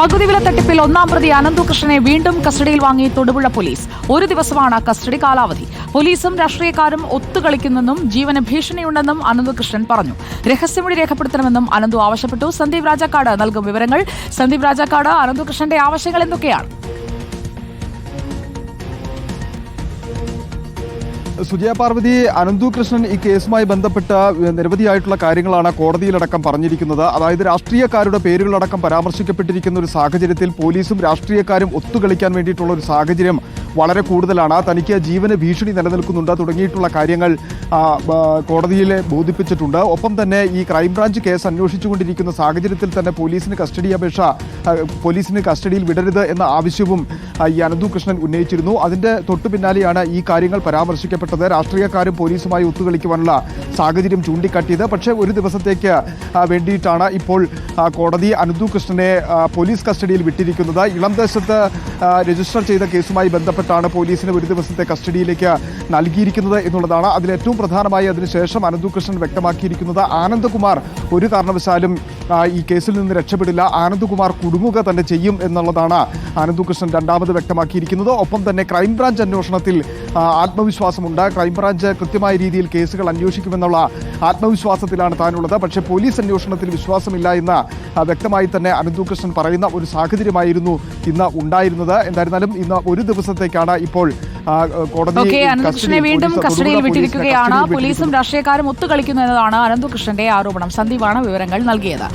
പകുതി വില തട്ടിപ്പിൽ ഒന്നാം പ്രതി അനന്തുകൃഷ്ണനെ വീണ്ടും കസ്റ്റഡിയിൽ വാങ്ങി തൊടുപുഴ പോലീസ്. ഒരു ദിവസമാണ് കസ്റ്റഡി കാലാവധി. പോലീസും രാഷ്ട്രീയക്കാരും ഒത്തുകളിക്കുന്നെന്നും ജീവന് ഭീഷണിയുണ്ടെന്നും അനന്തു കൃഷ്ണൻ പറഞ്ഞു. രഹസ്യമൊഴി രേഖപ്പെടുത്തണമെന്നും അനന്തു ആവശ്യപ്പെട്ടു. സന്ദീപ് രാജാക്കാട് നൽകും വിവരങ്ങൾ. സന്ദീപ് രാജാക്കാട് അനന്തു കൃഷ്ണന്റെ ആവശ്യങ്ങൾ എന്തൊക്കെയാണ്? സുജയ പാർവതി അനന്തു കൃഷ്ണൻ ഈ കേസുമായി ബന്ധപ്പെട്ട നിരവധിയായിട്ടുള്ള കാര്യങ്ങളാണ് കോടതിയിലടക്കം പറഞ്ഞിരിക്കുന്നത്. അതായത് രാഷ്ട്രീയക്കാരുടെ പേരുകളടക്കം പരാമർശിക്കപ്പെട്ടിരിക്കുന്ന ഒരു സാഹചര്യത്തിൽ പോലീസും രാഷ്ട്രീയക്കാരും ഒത്തുകളിക്കാൻ വേണ്ടിയിട്ടുള്ള ഒരു സാഹചര്യം വളരെ കൂടുതലാണ്. തനിക്ക് ജീവന് ഭീഷണി നിലനിൽക്കുന്നുണ്ട്. തുടങ്ങിയിട്ടുള്ള കാര്യങ്ങൾ കോടതിയിൽ ബോധിപ്പിച്ചിട്ടുണ്ട്. ഒപ്പം തന്നെ ഈ ക്രൈംബ്രാഞ്ച് കേസ് അന്വേഷിച്ചുകൊണ്ടിരിക്കുന്ന സാഹചര്യത്തിൽ തന്നെ പോലീസിന് കസ്റ്റഡി അപേക്ഷ പോലീസിന് കസ്റ്റഡിയിൽ വിടരുത് എന്ന ആവശ്യവും ഈ അനന്തു കൃഷ്ണൻ ഉന്നയിച്ചിരുന്നു. അതിന്റെ തൊട്ടു പിന്നാലെയാണ് ഈ കാര്യങ്ങൾ പരാമർശിക്കപ്പെട്ടത്. രാഷ്ട്രീയക്കാരും പോലീസുമായി ഒത്തുകളിക്കുവാനുള്ള സാഹചര്യം ചൂണ്ടിക്കാട്ടിയത്. പക്ഷേ ഒരു ദിവസത്തേക്ക് വേണ്ടിയിട്ടാണ് ഇപ്പോൾ കോടതി അനന്തു കൃഷ്ണനെ പോലീസ് കസ്റ്റഡിയിൽ വിട്ടിരിക്കുന്നത്. ഇളം ദേശത്ത് രജിസ്റ്റർ ചെയ്ത കേസുമായി ബന്ധപ്പെട്ടാണ് പോലീസിന് ഒരു ദിവസത്തെ കസ്റ്റഡിയിലേക്ക് നൽകിയിരിക്കുന്നത് എന്നുള്ളതാണ് അതിലേറ്റവും പ്രധാനമായി അതിനുശേഷം അനന്തുകൃഷ്ണൻ വ്യക്തമാക്കിയിരിക്കുന്നത്. ആനന്ദകുമാർ ഒരു കാരണവശാലും ഈ കേസിൽ നിന്ന് രക്ഷപ്പെടില്ല. ആനന്ദകുമാർ കുടുങ്ങുക തന്നെ ചെയ്യും എന്നുള്ളതാണ് ആനന്ദു കൃഷ്ണൻ രണ്ടാമത് വ്യക്തമാക്കിയിരിക്കുന്നത്. ഒപ്പം തന്നെ ക്രൈംബ്രാഞ്ച് അന്വേഷണത്തിൽ ആത്മവിശ്വാസമുണ്ട്. ക്രൈംബ്രാഞ്ച് കൃത്യമായ രീതിയിൽ കേസുകൾ അന്വേഷിക്കുമെന്നുള്ള ആത്മവിശ്വാസത്തിലാണ് താനുള്ളത്. പക്ഷേ പോലീസ് അന്വേഷണത്തിൽ വിശ്വാസമില്ല എന്ന് വ്യക്തമായി തന്നെ അനന്തുകൃഷ്ണൻ പറയുന്ന ഒരു സാഹചര്യമായിരുന്നു ഇന്ന് ഉണ്ടായിരുന്നത്. എന്തായിരുന്നാലും ഇന്ന് ഒരു ദിവസത്തേക്കാണ് ഇപ്പോൾ കോടതി വീണ്ടും കസ്റ്റഡിയിൽ വിട്ടിരിക്കുകയാണ്. പോലീസും രാഷ്ട്രീയക്കാരും ഒത്തുകളിക്കുന്നു എന്നതാണ് അനന്തകൃഷ്ണന്റെ ആരോപണം. സന്ദീപാണ് വിവരങ്ങൾ നൽകിയത്.